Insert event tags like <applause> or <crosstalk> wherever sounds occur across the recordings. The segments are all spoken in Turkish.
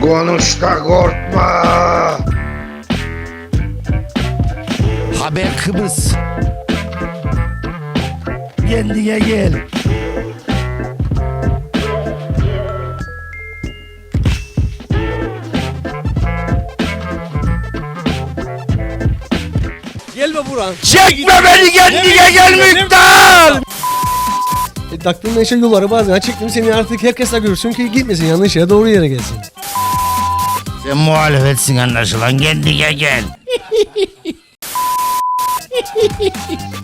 Konuş da korkma. Haber Kıbrıs. Kendine gel. Gelme Burhan. Çekme beni kendine gel Müktar. E, taktığın neşe yolları bazen çektim seni artık herkesle görürsün ki gitmesin yanlış yere doğru yere gelsin. Sen muhalefetsin anlaşılan kendine gel.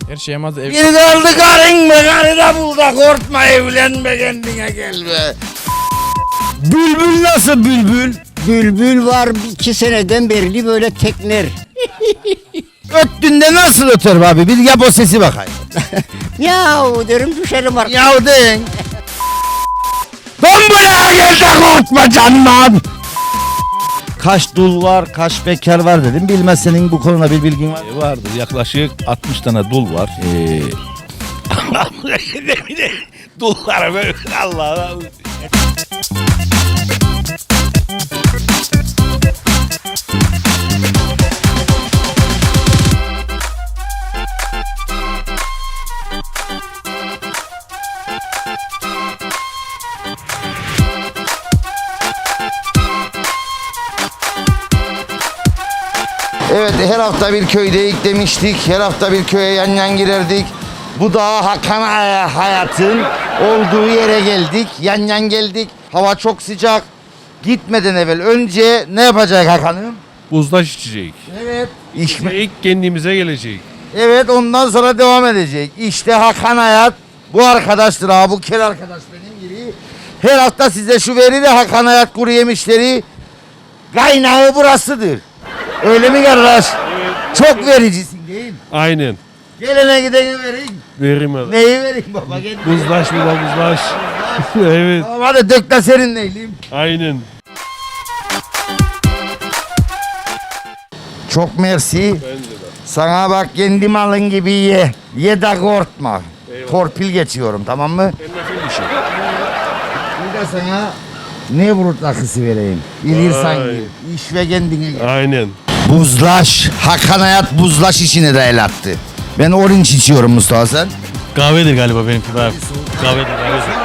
Her şeye mazda ev... Bir kaldı karın be karı da bul da korkma evlenme kendine gel be. Bülbül nasıl bülbül? Bülbül var iki seneden beri böyle tekner. Öttüğünde nasıl öter abi? Bir yap o sesi bakayım. <laughs> Yahu derim düşerim artık. Yahu den. Tombalaya gel de korkma canım. Kaç dul var, kaç bekar var dedim. Bilmez senin bu konuda bir bilgin var. E, Vardır yaklaşık 60 tane dul var. Ee, <laughs> Dullar böyle Allah Allah. Evet her hafta bir köydeyik demiştik. Her hafta bir köye yan yan girerdik. Bu da Hakan Aya- hayatın olduğu yere geldik. Yan yan geldik. Hava çok sıcak. Gitmeden evvel önce ne yapacak Hakan'ım? Buzdaş içecek. Evet. İçme. İlk kendimize gelecek. Evet ondan sonra devam edecek. İşte Hakan Hayat bu arkadaştır ha bu kel arkadaş benim gibi. Her hafta size şu veri de Hakan Hayat kuru yemişleri kaynağı burasıdır. Öyle mi kardeş? Çok vericisin değil mi? Aynen. Gelene gidene vereyim. Verim hadi. Neyi vereyim baba? Gel. Buzdaş mı lan buzdaş? <laughs> evet. Tamam hadi dök de serinleyelim. Aynen. Çok mersi. Sana bak kendi malın gibi ye. Ye de korkma. Torpil geçiyorum tamam mı? Bir de sana ne brut akısı vereyim. Bilirsen Ay. gir. İş ve kendine gel. Aynen. Buzlaş. Hakan Hayat buzlaş işine de el attı. Ben orange içiyorum Mustafa sen. Kahvedir galiba benimki abi. Kahvedir kahvedir.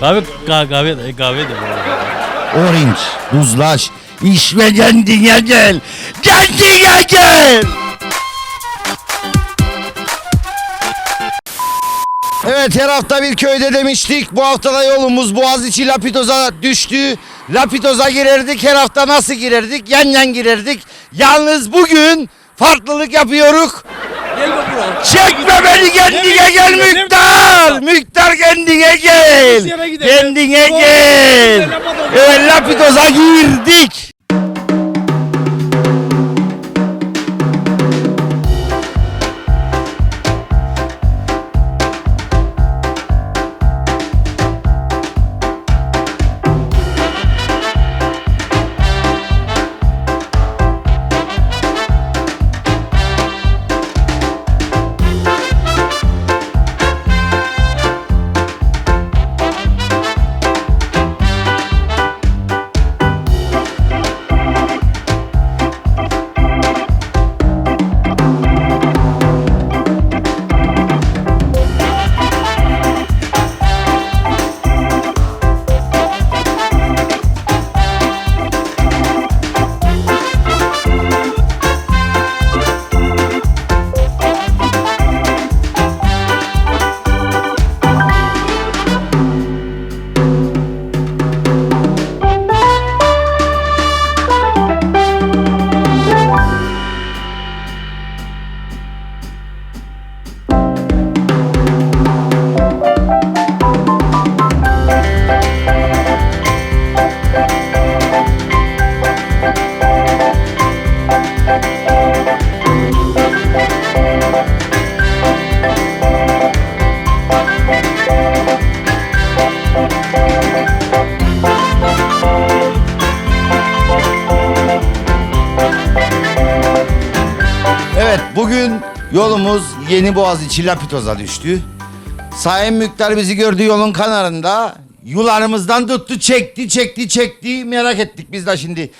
Kahve, ka- kahve, e, kahvedir. Orange. Buzlaş. İş ve kendine gel. Kendine gel. Evet her hafta bir köyde demiştik. Bu hafta da yolumuz Boğaziçi Lapitoz'a düştü. Lapitoz'a girerdik. Her hafta nasıl girerdik? Yan yan girerdik. Yalnız bugün farklılık yapıyoruz. Burhan. Çekme beni kendine gel Müktar. Müktar kendine gel. Kendine gel. Evet Lapitoz'a girdik. Yolumuz Yeni Boğaziçi Lapitoz'a düştü. Sayın Müktar bizi gördü yolun kenarında. Yularımızdan tuttu çekti çekti çekti merak ettik biz de şimdi.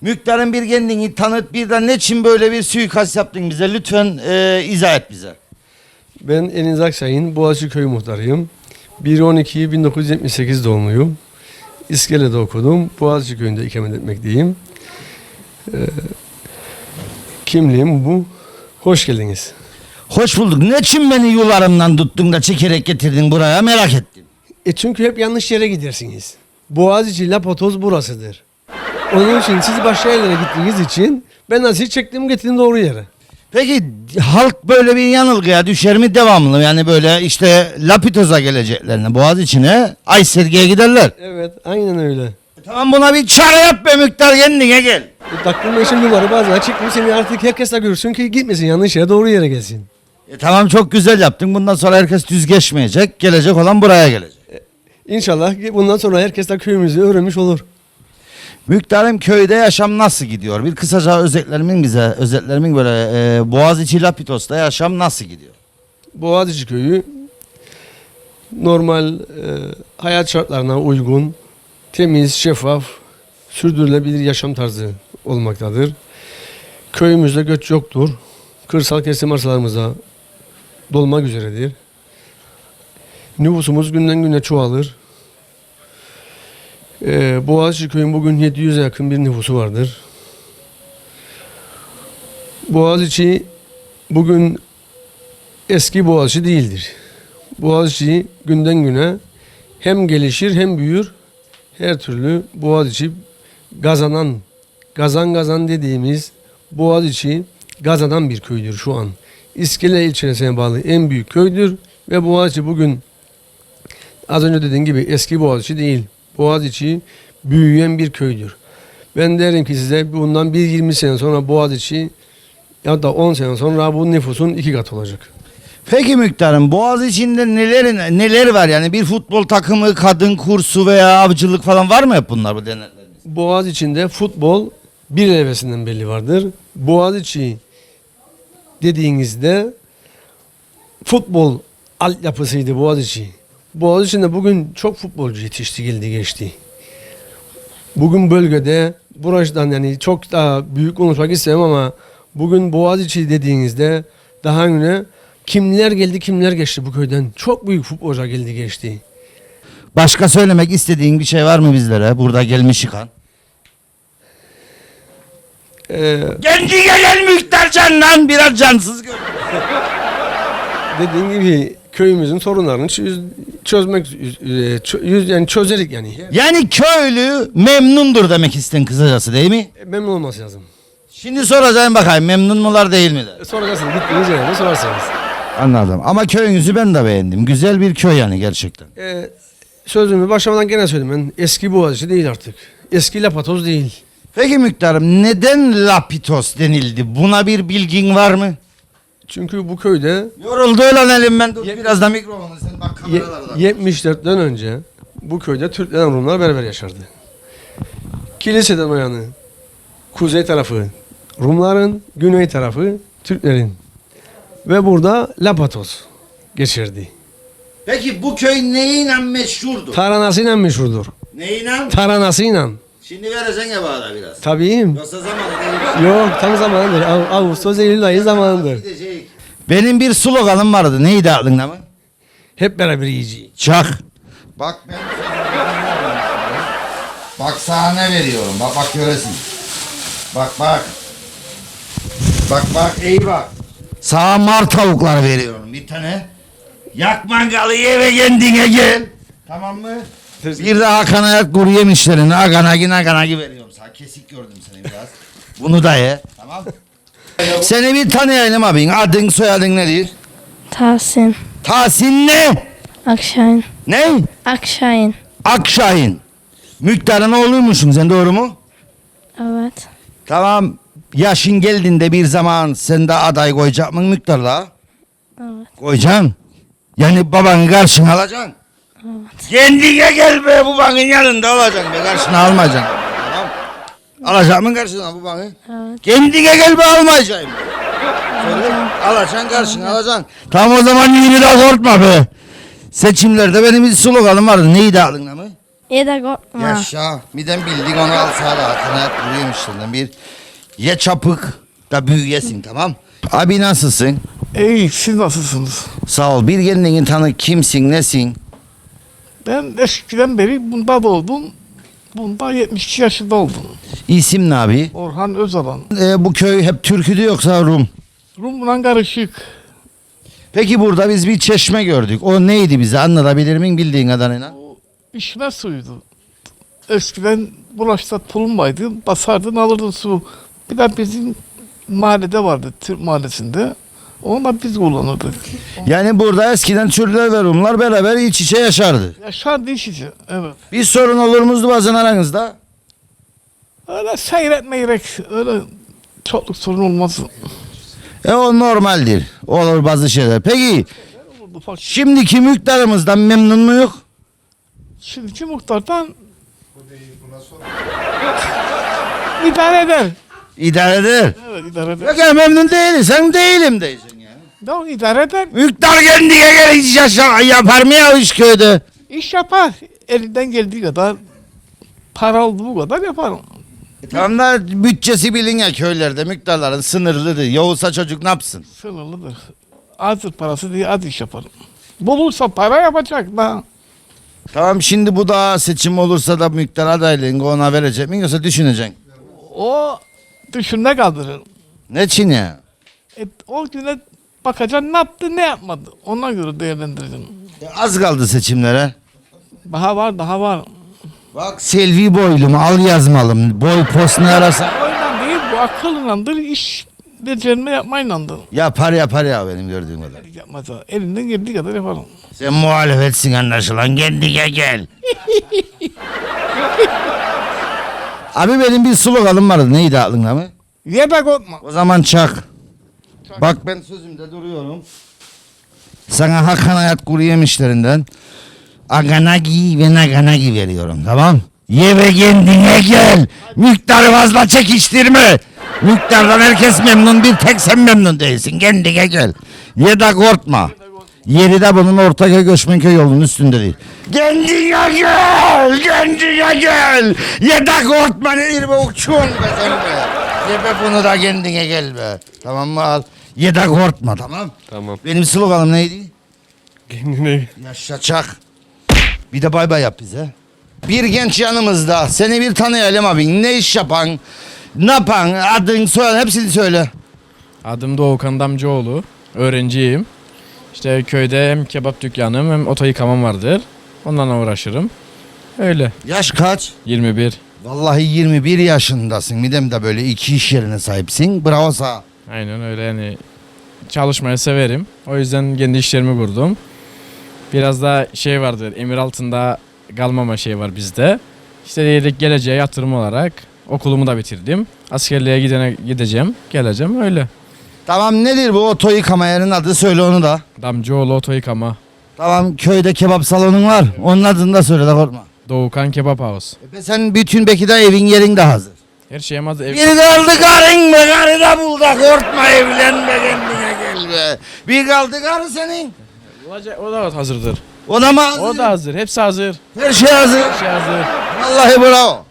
Müktar'ın bir kendini tanıt bir de ne için böyle bir suikast yaptın bize lütfen e, izah et bize. Ben Enis Akşay'ın Boğaziçi Köy muhtarıyım. 1-12-1978 doğumluyum. İskele'de okudum. Boğaziçi Köyü'nde ikamet etmekteyim. Ee, kimliğim bu. Hoş geldiniz. Hoş bulduk. Ne için beni yularımdan tuttun da çekerek getirdin buraya merak ettim. E çünkü hep yanlış yere gidersiniz. Boğaziçi Lapotoz burasıdır. Onun için siz başka yerlere gittiğiniz için ben sizi çektim getirdim doğru yere. Peki halk böyle bir yanılgıya düşer mi devamlı? Yani böyle işte Lapitoz'a geleceklerine, Boğaz içine Ayserge'ye giderler. Evet aynen öyle. E tamam buna bir çare yap be Müktar kendine gel. E, Takvim meşhur yolları bazen çektim seni artık herkes de görsün ki gitmesin yanlış yere doğru yere gelsin. E tamam çok güzel yaptın. Bundan sonra herkes düz geçmeyecek. Gelecek olan buraya gelecek. İnşallah bundan sonra herkes de köyümüzü öğrenmiş olur. Müktar'ım köyde yaşam nasıl gidiyor? Bir kısaca özetlerimin bize, özetlerimin böyle e, Boğaziçi Lapitos'ta yaşam nasıl gidiyor? Boğaziçi köyü normal e, hayat şartlarına uygun, temiz, şeffaf, sürdürülebilir yaşam tarzı olmaktadır. Köyümüzde göç yoktur. Kırsal kesim arsalarımıza dolmak üzeredir. Nüfusumuz günden güne çoğalır. E, Boğaziçi köyün bugün 700'e yakın bir nüfusu vardır. Boğaziçi bugün eski Boğaziçi değildir. Boğaziçi günden güne hem gelişir hem büyür. Her türlü Boğaziçi kazanan, kazan kazan dediğimiz Boğaziçi kazanan bir köydür şu an. İskele ilçesine bağlı en büyük köydür ve Boğaziçi bugün az önce dediğim gibi eski Boğaziçi değil. Boğaziçi büyüyen bir köydür. Ben derim ki size bundan bir 20 sene sonra Boğaziçi ya da 10 sene sonra bu nüfusun iki katı olacak. Peki Müktar'ım Boğaz içinde neler neler var yani bir futbol takımı, kadın kursu veya avcılık falan var mı hep bunlar bu dernekleriniz? Boğaz içinde futbol bir evesinden belli vardır. Boğaziçi dediğinizde futbol altyapısıydı Boğaziçi. Boğaziçi'nde bugün çok futbolcu yetişti geldi geçti. Bugün bölgede buradan yani çok daha büyük konuşmak istemem ama bugün Boğaziçi dediğinizde daha önce kimler geldi kimler geçti bu köyden. Çok büyük futbolcu geldi geçti. Başka söylemek istediğin bir şey var mı bizlere? Burada gelmiş yıkan. Ee, Kendi gelen Müktar canlan biraz cansız gör. dediğim gibi köyümüzün sorunlarını çöz- çözmek üz- e, çö- yüz yani çözerik yani. Yani köylü memnundur demek isten kısacası değil mi? E, Memnun olması lazım. Şimdi soracağım bakayım memnun mular değil miler? E, Soracaksınız gittiğiniz yerde sorarsanız. Anladım ama köyünüzü ben de beğendim. Güzel bir köy yani gerçekten. E, sözümü başlamadan gene söyleyeyim ben eski Boğaziçi değil artık. Eski Lapatoz değil. Peki Müktar'ım neden Lapitos denildi? Buna bir bilgin var mı? Çünkü bu köyde Yoruldu lan elim ben. Dur biraz da mikrofonu sen bak ye- kameralarda. 74'ten önce bu köyde Türkler Rumlar beraber yaşardı. Kiliseden o yanı kuzey tarafı Rumların, güney tarafı Türklerin. Ve burada Lapatoz geçirdi. Peki bu köy neyle meşhurdur? Taranasıyla meşhurdur. neyle? Taranasıyla. Şimdi vereceksin ya bana biraz. Tabii. Yoksa zamanı. Yok tam zamanıdır. Av- Ağustos Eylül ayı zamanıdır. Benim bir sloganım vardı. Neydi aklında mı? Hep beraber yiyeceğiz. Çak. Bak ben Bak sana ne veriyorum. Bak bak göresin. Bak bak. Bak bak iyi bak. Sana mar tavukları veriyorum bir tane. Yak mangalı ye ve kendine gel. Tamam mı? Bir de Hakan Ayak kuru yemişlerini aganagi naganagi veriyorum sana. Kesik gördüm seni biraz. <laughs> Bunu da ye. Tamam. Seni bir tanıyalım abin. Adın soyadın nedir? Tahsin. Tahsin ne? Akşahin. Ne? Akşahin. Akşahin. Müktarın oğluymuşsun sen doğru mu? Evet. Tamam. Yaşın geldiğinde bir zaman sen de aday koyacak mısın Müktar'la? Evet. Koyacaksın. Yani babanı karşına alacaksın. Evet. Kendine gel be babanın yanında alacaksın be karşına almayacaksın. Tamam. Alacak mısın karşına babanı? Evet. Kendine gel be almayacağım. Söyle. Alacaksın karşına alacaksın. Tamam o zaman yürü de korkma be. Seçimlerde benim bir sloganım vardı. Neydi aklında mı? Ye de korkma. Yaşa. Miden bildik onu al sağda. Hakan hayat duruyormuşlarından bir. Ye çapık da büyüyesin tamam. Abi nasılsın? İyi siz nasılsınız? Sağ ol. Bir kendini tanı kimsin nesin? Ben eskiden beri bunda doğdum. Bunda 72 yaşında oldum. İsim ne abi? Orhan Özalan. Ee, bu köy hep Türküdü yoksa Rum? Rum'la karışık. Peki burada biz bir çeşme gördük. O neydi bize anlatabilir miyim bildiğin kadarıyla? O içme suyuydu. Eskiden bulaşta tulumbaydı. Basardın alırdın su. Bir de bizim mahallede vardı. Türk mahallesinde. Onu biz kullanırdık. Yani burada eskiden Türkler ve Rumlar beraber iç içe yaşardı. Yaşar diş içi. Evet. Bir sorun olur muydu bazen aranızda? Öyle seyretmeyerek öyle çokluk sorun olmaz. E o normaldir. Olur bazı şeyler. Peki şimdiki mülklerimizden memnun muyuz? Şimdiki muhtardan <laughs> idare eder. İdare eder. Evet idare eder. Yok ya memnun değiliz. Sen değilim diyeceksin ya. Ya idare eder. Mülkler kendine göre iş yaşa- yapar mı ya iş köyde? İş yapar. Elinden geldiği kadar para olduğu kadar yapar. E tamam da bütçesi bilin ya köylerde miktarların sınırlıdır. Yoksa çocuk ne yapsın? Sınırlıdır. Azdır parası diye az iş yapar. Bulursa para yapacak da. Tamam şimdi bu da seçim olursa da miktar adaylığını ona verecek mi yoksa düşüneceksin? O düşünme kaldırır. Ne için ya? E, o güne bakacaksın ne yaptı ne yapmadı. Ona göre değerlendireceksin. E, Az kaldı seçimlere. Daha var daha var. Bak selvi boylum al yazmalım. Boy post ne ararsan. Oyla değil bu akıllandır iş becerme yapmaylandır. Yapar yapar ya benim gördüğüm kadar. Yapmaz ha. Elinden geldiği kadar yapar. Sen muhalefetsin anlaşılan kendine gel. <laughs> Abi benim bir sloganım vardı neydi aklında mı? Ye de korkma. O zaman çak. Bak ben sözümde duruyorum. Sana Hakan Hayat kuru yemişlerinden Aganagi ve Naganagi veriyorum tamam? Ye ve kendine gel. Miktarı fazla çekiştirme. Miktardan herkes memnun bir tek sen memnun değilsin. Kendine gel. Ye de korkma. Yeri de bunun Ortaköy Göçmenköy yolunun üstünde değil. Kendine gel. Kendine gel. Korkma nedir bu uçun be sen be. Ye be bunu da kendine gel be. Tamam mı al. Ye de korkma tamam. Tamam. Benim sloganım neydi? Kendine Yaşa çak. Bir de bay bay yap bize. Bir genç yanımızda. Seni bir tanıyalım abi. Ne iş yapan? Ne yapan? Adın, soyadın hepsini söyle. Adım Doğukan Damcıoğlu. Öğrenciyim. İşte köyde hem kebap dükkanım hem oto yıkamam vardır. Onlarla uğraşırım. Öyle. Yaş kaç? 21. Vallahi 21 yaşındasın. Midem de böyle iki iş yerine sahipsin. Bravo sana. Aynen öyle yani. Çalışmayı severim. O yüzden kendi işlerimi kurdum. Biraz da şey vardır. Emir altında kalmama şey var bizde. İşte dedik geleceğe yatırım olarak okulumu da bitirdim. Askerliğe gidene gideceğim. Geleceğim öyle. Tamam nedir bu oto yıkama yerinin adı söyle onu da. Damcıoğlu oto yıkama. Tamam köyde kebap salonun var. Onun adını da söyle de korkma. Doğukan Kebap House. E be sen bütün belki de evin yerin de hazır. Her şeyim hazır. Ev- Bir kaldı karın be karı da bul da korkma evlenme kendine gel be. Bir kaldı karı senin. Olacak- O da hazırdır. O da mı hazır? O da hazır. Hepsi hazır. Her şey hazır. Her şey hazır. Vallahi bravo.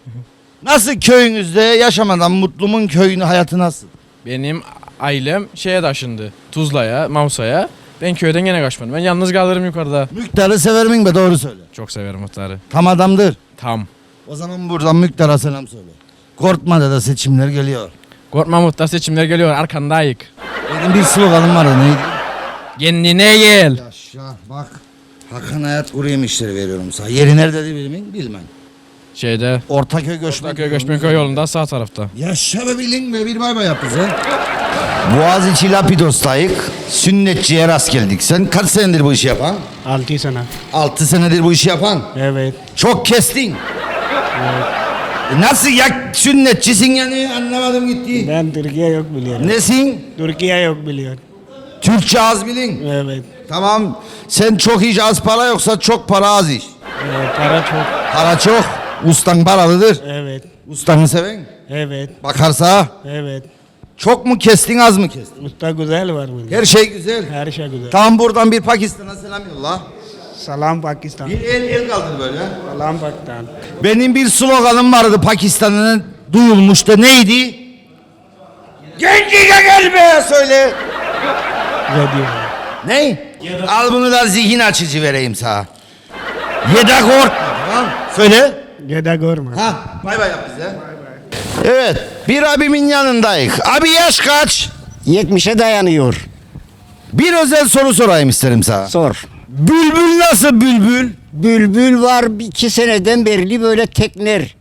Nasıl köyünüzde yaşamadan mutlumun köyünü hayatı nasıl? Benim ailem şeye taşındı. Tuzla'ya, Mavsa'ya. Ben köyden gene kaçmadım. Ben yalnız kalırım yukarıda. Müktarı sever miyim be doğru söyle. Çok severim muhtarı. Tam adamdır. Tam. O zaman buradan Müktar'a selam söyle. Korkma da seçimler geliyor. Korkma muhtar seçimler geliyor. Arkandayık. Benim bir sloganım vardı neydi? Kendine gel. Yaşa bak. Hakan Hayat kuru yemişleri veriyorum sana. Yeri nerede bilmem bilmem. Şeyde. Ortaköy Göçmen. Ortaköy Göçmenköy yolunda sağ tarafta. Yaşa be bilin be bir bay bay yap bize. Boğaziçi Lapidos'tayık. Sünnetçiye rast geldik. Sen kaç senedir bu işi yapan? 6 sene. 6 senedir bu işi yapan. Evet. Çok kestin. E Nasıl ya sünnetçisin yani anlamadım gitti. Ben Türkiye yok biliyorum. Nesin? Türkiye yok biliyorum. Türkçe az bilin. Evet. Tamam. Sen çok iş az para yoksa çok para az iş. Ee, para çok. Para çok. Ustan paralıdır. Evet. Ustanı seven. Evet. Bakarsa Evet. Çok mu kestin az mı kestin? Mutta güzel var bunda. Her şey güzel. Her şey güzel. Tam buradan bir Pakistan'a selam yolla. Salam Pakistan. Bir el el kaldır böyle. Salam Pakistan. Benim bir sloganım vardı Pakistan'ın duyulmuştu. Neydi? Gençliğe gel be söyle. Radyo. Ne? Al bunu da zihin açıcı vereyim sana. Yedagort. Tamam. Söyle. Yedagor mu? Ha, bay bay yap bize. Evet, bir abimin yanındayız. Abi yaş kaç? 70'e dayanıyor. Bir özel soru sorayım isterim sana. Sor. Bülbül nasıl bülbül? Bülbül var iki seneden beri böyle tekner.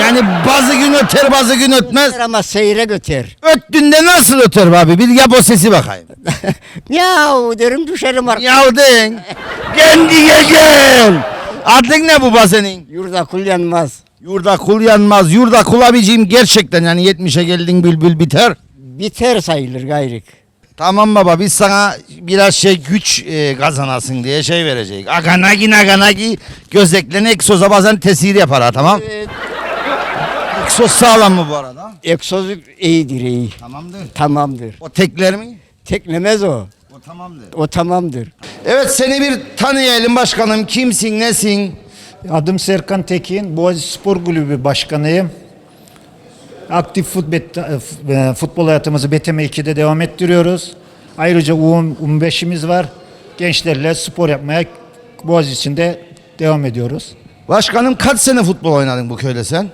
Yani bazı gün öter bazı gün ötmez. Ama seyre götür. Öttüğünde nasıl öter abi? Bir yap o sesi bakayım. <laughs> Yahu derim düşerim artık. Yavdın. Kendine gel. Adın ne bu senin? Yurda kul yanmaz. Yurda kul yanmaz. Yurda kul abicim gerçekten yani 70'e geldin bülbül biter. Biter sayılır gayrık. Tamam baba biz sana biraz şey güç e, kazanasın diye şey verecek. Aganagi naganagi gözeklerine egzoza bazen tesir yapar ha tamam. Evet. Egzoz sağlam mı bu arada? Egzoz iyidir iyi. Tamamdır. Tamamdır. O tekler mi? Teklemez o. O tamamdır. O tamamdır. Evet seni bir tanıyalım başkanım. Kimsin nesin? Adım Serkan Tekin, Boğaziçi Spor Kulübü Başkanıyım. Aktif futbol, e, futbol hayatımızı BTM 2'de devam ettiriyoruz. Ayrıca U15'imiz var. Gençlerle spor yapmaya Boğaziçi'nde devam ediyoruz. Başkanım kaç sene futbol oynadın bu köyde sen?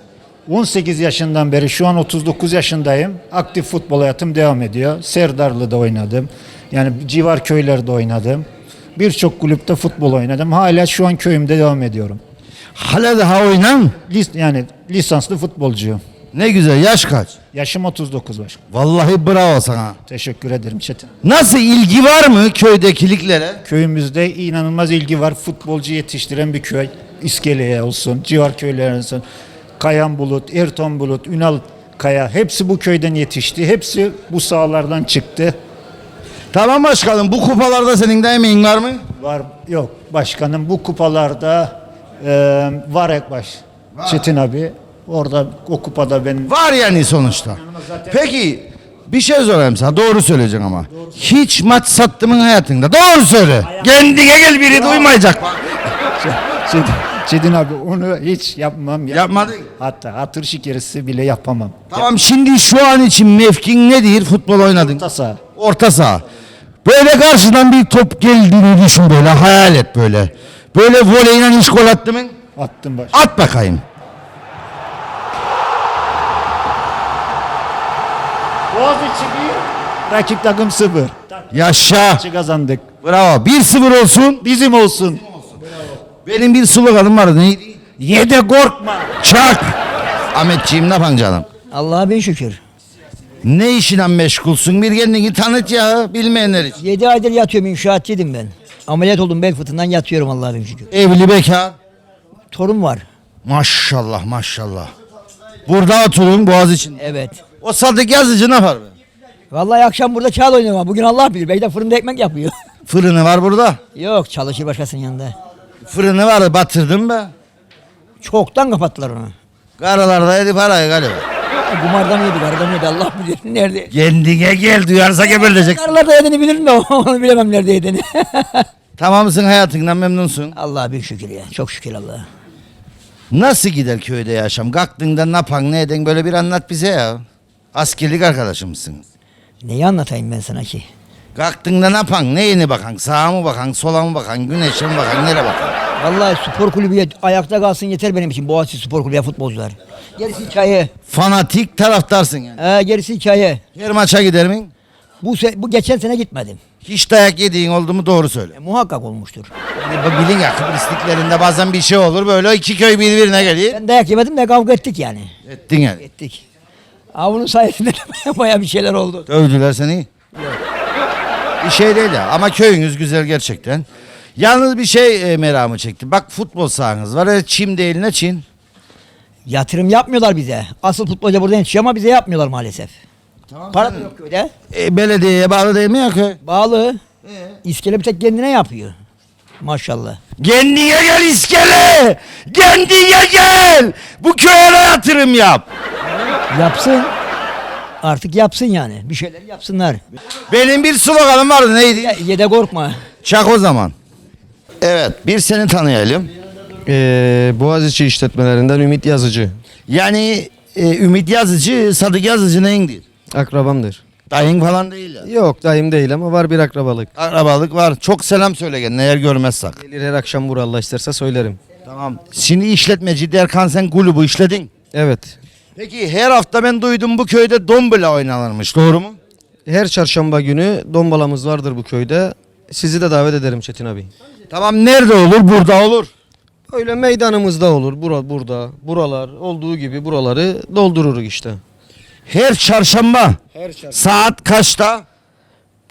18 yaşından beri şu an 39 yaşındayım. Aktif futbol hayatım devam ediyor. Serdarlı'da oynadım. Yani civar köylerde oynadım. Birçok kulüpte futbol oynadım. Hala şu an köyümde devam ediyorum. Hala daha oynan. Lis, yani lisanslı futbolcuyum. Ne güzel yaş kaç? Yaşım 39 başkan. Vallahi bravo sana. Teşekkür ederim Çetin. Nasıl ilgi var mı köydekiliklere? Köyümüzde inanılmaz ilgi var. Futbolcu yetiştiren bir köy. İskele'ye olsun, civar köyler olsun. Kayan Bulut, Erton Bulut, Ünal Kaya hepsi bu köyden yetişti. Hepsi bu sahalardan çıktı. Tamam başkanım bu kupalarda senin de emeğin var mı? Var yok başkanım bu kupalarda e, var Ekbaş. Çetin abi orada o kupada ben Var yani sonuçta. Peki bir şey sorayım sana doğru söyleyeceksin ama. Hiç maç sattı mı hayatında? Doğru söyle. Kendine gel biri duymayacak. Çetin, Çetin abi onu hiç yapmam. ya. Yapmadın. Hatta hatır şikerisi bile yapamam. Tamam şimdi şu an için mevkin nedir? Futbol oynadın. Orta saha. Orta saha. Böyle karşıdan bir top geldiğini düşün böyle hayal et böyle. Böyle voleyle hiç gol attı mı? Attım baş. At bakayım. Boğaziçi bir. Rakip takım sıfır. Yaşa. Maçı kazandık. Bravo. 1-0 olsun. Bizim olsun. Benim bir sloganım vardı. Neydi? Yede korkma. Çak. Ahmetciğim ne yapan canım? Allah'a bin şükür. Ne işine meşgulsün? Bir kendini tanıt ya bilmeyenler için. 7 aydır yatıyorum inşaatçıydım ben. Ameliyat oldum bel fıtığından yatıyorum Allah'a bin şükür. Evli bekar. Torun var. Maşallah maşallah. Burada oturun boğaz için. Evet. O Sadık Yazıcı ne yapar be? Vallahi akşam burada kağıt oynuyorum ama bugün Allah bilir. Belki de fırında ekmek yapıyor. <laughs> Fırını var burada. Yok çalışır başkasının yanında. Fırını var batırdım be. Çoktan kapattılar onu. Karalarda yedi parayı galiba. Kumardan yedi, karıdan yedi Allah bilir. Nerede? Kendine gel duyarsa geberilecek. Karılarda yediğini bilirim de <laughs> onu bilemem nerede yediğini. <laughs> Tamam mısın hayatından memnunsun? Allah'a bin şükür ya. Çok şükür Allah'a. Nasıl gider köyde yaşam? Kalktığında ne yapan ne eden böyle bir anlat bize ya. Askerlik arkadaşımsın. Neyi anlatayım ben sana ki? Kalktığında ne yapan? Neyine bakan? Sağa mı bakan? Sola mı bakan? Güneşe mi bakan? Nereye bakan? Vallahi spor kulübü ayakta kalsın yeter benim için. Boğaziçi Spor Kulübü futbolcular. Gerisi hikaye. Fanatik taraftarsın yani. Ee, gerisi hikaye. Her maça gider mi? Bu, se- bu geçen sene gitmedim. Hiç dayak yediğin oldu mu doğru söyle. E, muhakkak olmuştur. Yani bu bilin ya Kıbrısliklerinde bazen bir şey olur böyle iki köy birbirine geliyor. Ben dayak yemedim de kavga ettik yani. Ettin yani. Ettik. Aa, bunun sayesinde <laughs> baya bir şeyler oldu. Dövdüler seni. Bir şey değil ya ama köyünüz güzel gerçekten. Yalnız bir şey e, meramı çekti. Bak futbol sahanız var. Evet, çim değil ne çin? Yatırım yapmıyorlar bize. Asıl futbolcu burada yetişiyor ama bize yapmıyorlar maalesef. Para da yok köyde. E, belediyeye bağlı değil mi ya köy? Bağlı. İskele bir tek kendine yapıyor. Maşallah. Kendine gel iskele! Kendine gel! Bu köye yatırım yap. Yapsın. Artık yapsın yani. Bir şeyler yapsınlar. Benim bir sloganım vardı neydi? Ya, Yede korkma. Çak o zaman. Evet bir seni tanıyalım. Ee, Boğaziçi işletmelerinden Ümit Yazıcı. Yani e, Ümit Yazıcı, Sadık Yazıcı neyindir? Akrabamdır. Dayın falan değil ya. Yok dayım değil ama var bir akrabalık. Akrabalık var. Çok selam söyle gel eğer görmezsek. Gelir her akşam vur Allah isterse söylerim. Tamam. Şimdi işletmeci Derkan sen kulübü işledin. Evet. Peki her hafta ben duydum bu köyde dombala oynanırmış. Doğru mu? Her çarşamba günü dombalamız vardır bu köyde. Sizi de davet ederim Çetin abi. Tamam nerede olur? Burada olur. Öyle meydanımızda olur. Bura, burada. Buralar olduğu gibi buraları doldururuz işte. Her çarşamba. Saat kaçta?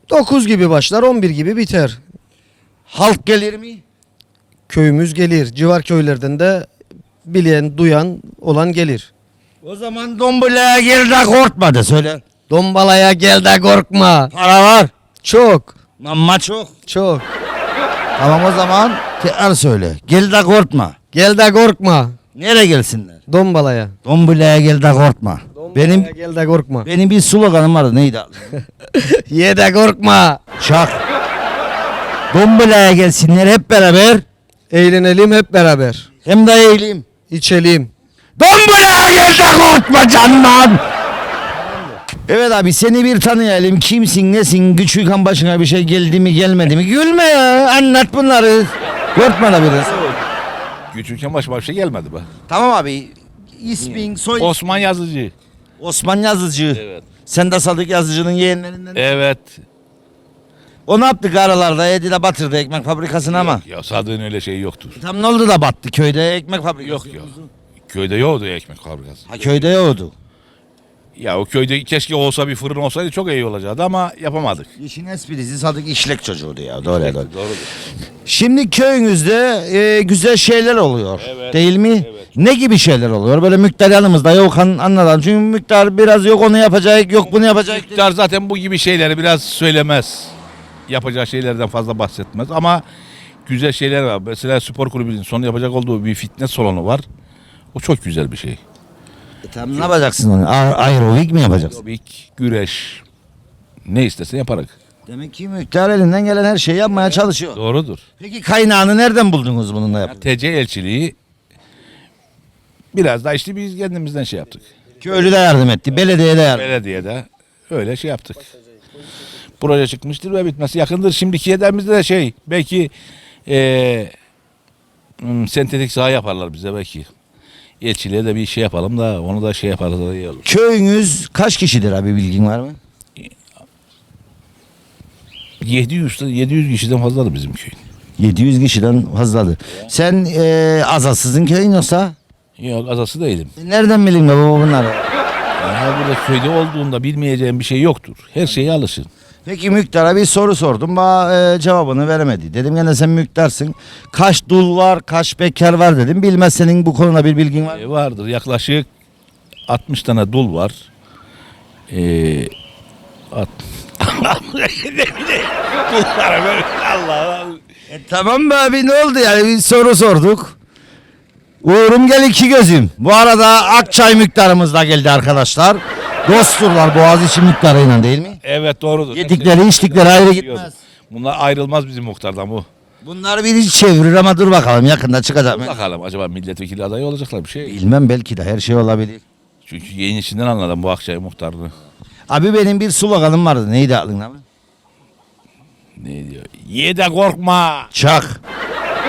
9 gibi başlar 11 gibi biter. Halk gelir mi? Köyümüz gelir. Civar köylerden de bilen, duyan olan gelir. O zaman dombalaya gel de korkma de söyle. Dombalaya gel de korkma. Para var. Çok. Ama çok. Çok. Tamam o zaman tekrar söyle. Gel de korkma. Gel de korkma. Nereye gelsinler? Dombalaya. Dombalaya gel de korkma. Benim Dombalaya gel de korkma. benim bir sloganım vardı neydi? <laughs> Ye de korkma. Çak. Dombalaya gelsinler hep beraber. Eğlenelim hep beraber. Hem de eğileyim. İçelim. Dombalaya gel de korkma canlan. Evet abi seni bir tanıyalım. Kimsin nesin? Küçük başına bir şey geldi mi gelmedi mi? Gülme ya. Anlat bunları. Korkma da biraz. Küçükken başıma bir şey gelmedi be. Tamam abi. İsmin, soy... Osman Yazıcı. Osman Yazıcı. Evet. Sen de Sadık Yazıcı'nın yeğenlerinden. Evet. O ne yaptı aralarda? Yedi de batırdı ekmek fabrikasını ama. Ya Sadık'ın öyle şeyi yoktur. Tam ne oldu da battı köyde ekmek fabrikası. Yok yok. Köyde yoktu ekmek fabrikası. Ha köyde yoktu. Ya o köyde keşke olsa bir fırın olsaydı çok iyi olacaktı ama yapamadık. İşin esprisi Sadık işlek çocuğuydu ya. Doğru doğru. Doğrudur. Şimdi köyünüzde e, güzel şeyler oluyor. Evet, Değil mi? evet. Ne gibi şeyler oluyor? Böyle miktar yanımızda yok an, anlatalım. Çünkü miktar biraz yok onu yapacak, yok bunu yapacak. Muhtar zaten bu gibi şeyleri biraz söylemez. Yapacağı şeylerden fazla bahsetmez ama güzel şeyler var. Mesela spor kulübünün son yapacak olduğu bir fitness salonu var. O çok güzel bir şey. E, tamam, ne yapacaksın onu? A- aerobik mi yapacaksın? Aerobik, güreş, ne istesen yaparız. Demek ki miktar elinden gelen her şeyi yapmaya çalışıyor. Doğrudur. Peki kaynağını nereden buldunuz bununla yap? TC elçiliği biraz da işte biz kendimizden şey yaptık. Köylü de yardım etti, belediye de yardım. Belediyede öyle şey yaptık. Proje çıkmıştır ve bitmesi yakındır. Şimdiki yedemizde de şey belki eee hmm, sentetik saha yaparlar bize belki. Elçiliğe de bir şey yapalım da onu da şey yaparız da iyi olur. Köyünüz kaç kişidir abi bilgin var mı? 700 'tı, 700 kişiden fazladır bizim köy. 700 kişiden fazladır. Sen e, azasızın köyün yoksa? Yok azası değilim. E, nereden bileyim baba bunları? Yani burada köyde olduğunda bilmeyeceğim bir şey yoktur. Her şeye alışın. Peki Müktar'a bir soru sordum. Bana e, cevabını veremedi. Dedim gene sen Müktar'sın. Kaç dul var, kaç bekar var dedim. Bilmez senin bu konuda bir bilgin var mı? E, vardır yaklaşık 60 tane dul var. Ee, at. <laughs> Dullara böyle Allah E, tamam be abi ne oldu yani bir soru sorduk. Uğurum gel iki gözüm. Bu arada Akçay Müktar'ımız da geldi arkadaşlar. Dostturlar Boğaziçi Müktar'ıyla değil mi? Evet doğrudur. Yedikleri içtikleri ayrı gitmez. Bunlar ayrılmaz bizim muhtardan bu. Bunlar biri çevirir ama dur bakalım yakında çıkacak mı? Bakalım acaba milletvekili adayı olacaklar bir şey. Bilmem belki de her şey olabilir. Çünkü yayın içinden anladım bu Akçay muhtarını. Abi benim bir sloganım vardı. Neydi aklında mı? Ne diyor? Ye de korkma. Çak.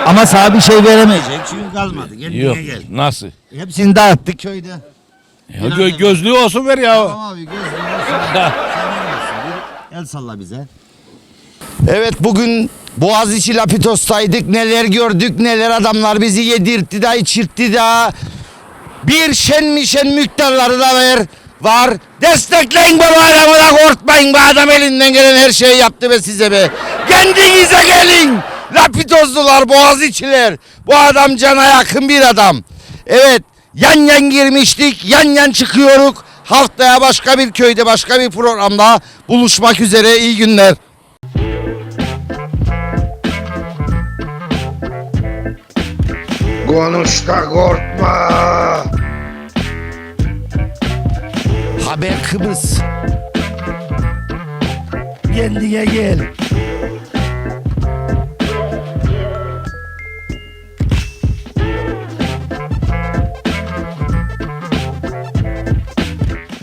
Ama sana bir şey veremeyecek çünkü kalmadı. Gel Yok. gel. Nasıl? Hepsini dağıttık köyde. Ya gö- gözlüğü olsun ver ya. Tamam abi gözlüğün olsun. Senin olsun. Bir el salla bize. Evet bugün Boğaziçi Lapitos'taydık. Neler gördük neler adamlar bizi yedirtti de içirtti de. Bir şen mi şen miktarları da ver, var. Destekleyin bu adamı da korkmayın. Bu adam elinden gelen her şeyi yaptı be size be. Kendinize gelin. Lapitozlular, Boğaziçiler. Bu adam cana yakın bir adam. Evet yan yan girmiştik. Yan yan çıkıyoruz. Haftaya başka bir köyde başka bir programda buluşmak üzere. İyi günler. Konuş da korkma. Haber Kıbrıs. Kendine gel.